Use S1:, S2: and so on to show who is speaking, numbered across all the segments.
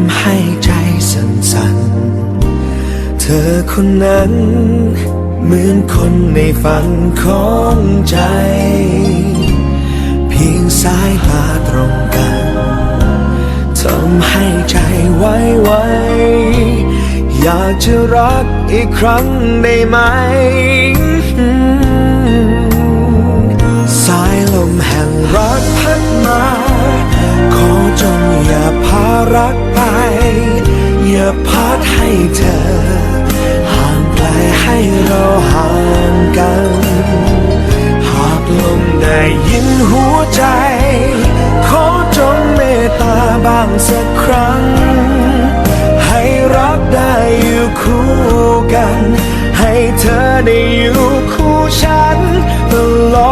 S1: ำให้ใจสั่นๆ เธอคนนั้น เหมือนคนในฝันของใจ เพียงสายตาตรงกันทำให้ใจไว้ไวอยากจะรักอีกครั้งได้ไหม พารักไป อย่าพัดให้เธอ ห่างไกลให้เราห่างกัน หากลมได้ยินหัวใจ ขอจงเมตตาบ้างสักครั้ง ให้รักได้อยู่คู่กัน ให้เธอได้อยู่คู่ฉันตลอด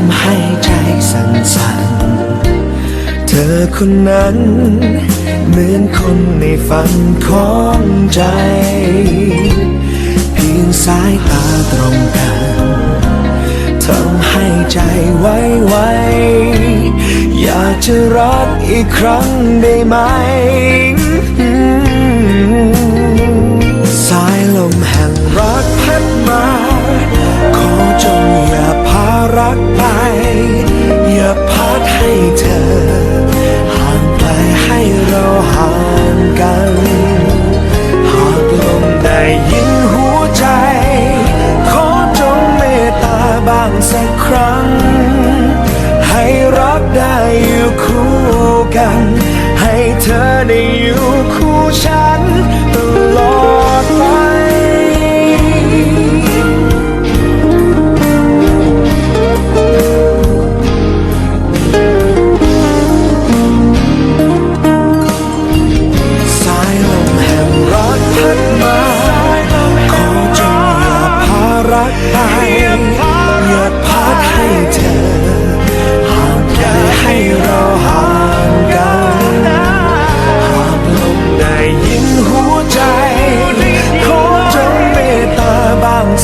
S1: ทำให้ใจสั่นๆ เธอคนนั้น เหมือนคนในฝันของใจ เพียงสายตาตรงกันทำให้ใจไว้ไวอยากจะรักอีกครั้งได้ไหมางสักครั้ง ให้รักได้อยู่คู่กัน ให้เธอได้อยู่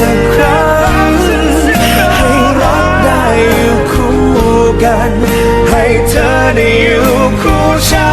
S1: สักครั้ง ให้รักได้อยู่คู่กัน ให้เธอได้อยู่คู่ฉัน